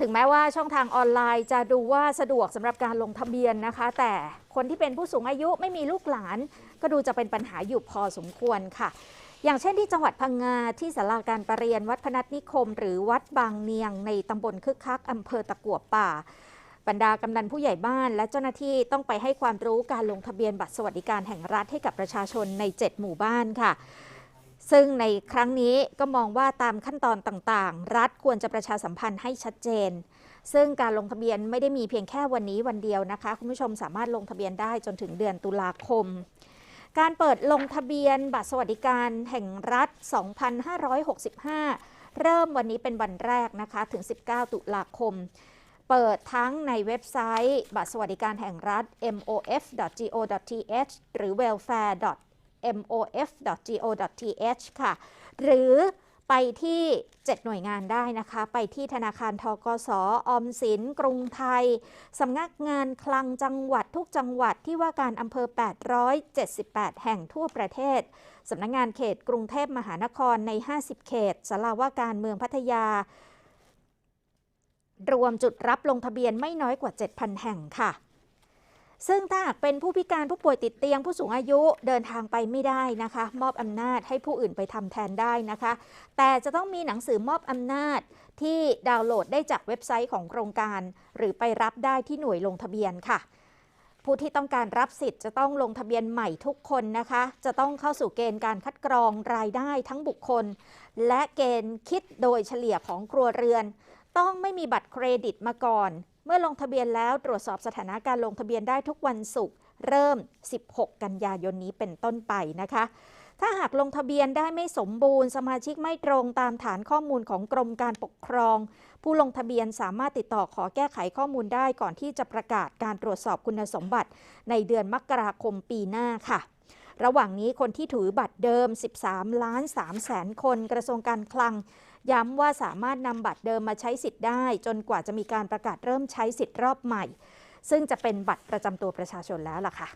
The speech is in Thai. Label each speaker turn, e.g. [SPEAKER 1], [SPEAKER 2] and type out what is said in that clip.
[SPEAKER 1] ถึงแม้ว่าช่องทางออนไลน์จะดูว่าสะดวกสำหรับการลงทะเบียนนะคะ แต่คนที่เป็นผู้สูงอายุไม่มีลูกหลาน ก็ดูจะเป็นปัญหาอยู่พอสมควรค่ะอย่างเช่นที่จังหวัดพังงาที่ศาลาการประเรียนวัดพนัสนิคม หรือวัดบางเนียงในตำบลคึกคักอำเภอตะกัวป่า บรรดากำนันผู้ใหญ่บ้าน และเจ้าหน้าที่ต้องไปให้ความรู้การลงทะเบียนบัตรสวัสดิการแห่งรัฐให้กับประชาชนใน 7 หมู่บ้านค่ะ ซึ่งในครั้งนี้ก็มองว่าตามขั้นตอนต่างๆ รัฐควรจะประชาสัมพันธ์ให้ชัดเจน ซึ่งการลงทะเบียนไม่ได้มีเพียงแค่วันนี้วันเดียวนะคะ คุณผู้ชมสามารถลงทะเบียนได้จนถึงเดือนตุลาคม การเปิดลงทะเบียนบัตรสวัสดิการแห่งรัฐ 2565 เริ่มวันนี้เป็นวันแรกนะคะถึง 19 ตุลาคม เปิดทั้งในเว็บไซต์ บัตรสวัสดิการแห่งรัฐ mof.go.th หรือ welfare mof.go.th ค่ะ หรือไปที่ 7 หน่วยงานได้นะคะ ไปที่ธนาคารทกสออมสิน กรุงไทย สำนักงานคลังจังหวัดทุกจังหวัดที่ว่าการอำเภอ 878 แห่งทั่วประเทศ สำนักงานเขตกรุงเทพมหานครใน 50 เขตสาราว่าการเมืองพัทยา รวมจุดรับลงทะเบียนไม่น้อยกว่า 7,000 แห่งค่ะ ซึ่งถ้าหากเป็นผู้พิการผู้ป่วยติดเตียงผู้สูงอายุเดินทางไปไม่ได้นะคะ มอบอำนาจให้ผู้อื่นไปทำแทนได้นะคะ แต่จะต้องมีหนังสือมอบอำนาจที่ดาวน์โหลดได้จากเว็บไซต์ของโครงการ หรือไปรับได้ที่หน่วยลงทะเบียนค่ะผู้ที่ต้องการรับสิทธิ์จะต้องลงทะเบียนใหม่ทุกคนนะคะ จะต้องเข้าสู่เกณฑ์การคัดกรองรายได้ทั้งบุคคล และเกณฑ์คิดโดยเฉลี่ยของครัวเรือน ต้องไม่มีบัตรเครดิตมาก่อน เมื่อลงทะเบียนแล้วตรวจสอบสถานะการลงทะเบียนได้ทุกวันศุกร์เริ่ม 16 กันยายนนี้เป็นต้นไปนะคะ ถ้าหากลงทะเบียนได้ไม่สมบูรณ์ สมาชิกไม่ตรงตามฐานข้อมูลของกรมการปกครอง ผู้ลงทะเบียนสามารถติดต่อขอแก้ไขข้อมูลได้ก่อนที่จะประกาศการตรวจสอบคุณสมบัติ ในเดือนมกราคมปีหน้าค่ะ ระหว่างนี้คนที่ถือบัตรเดิม 13 ล้าน3แสนคน กระทรวงการคลัง ย้ำว่าสามารถนำบัตรเดิมมาใช้สิทธิ์ได้ จนกว่าจะมีการประกาศเริ่มใช้สิทธิ์รอบใหม่ ซึ่งจะเป็นบัตรประจำตัวประชาชนแล้วล่ะค่ะ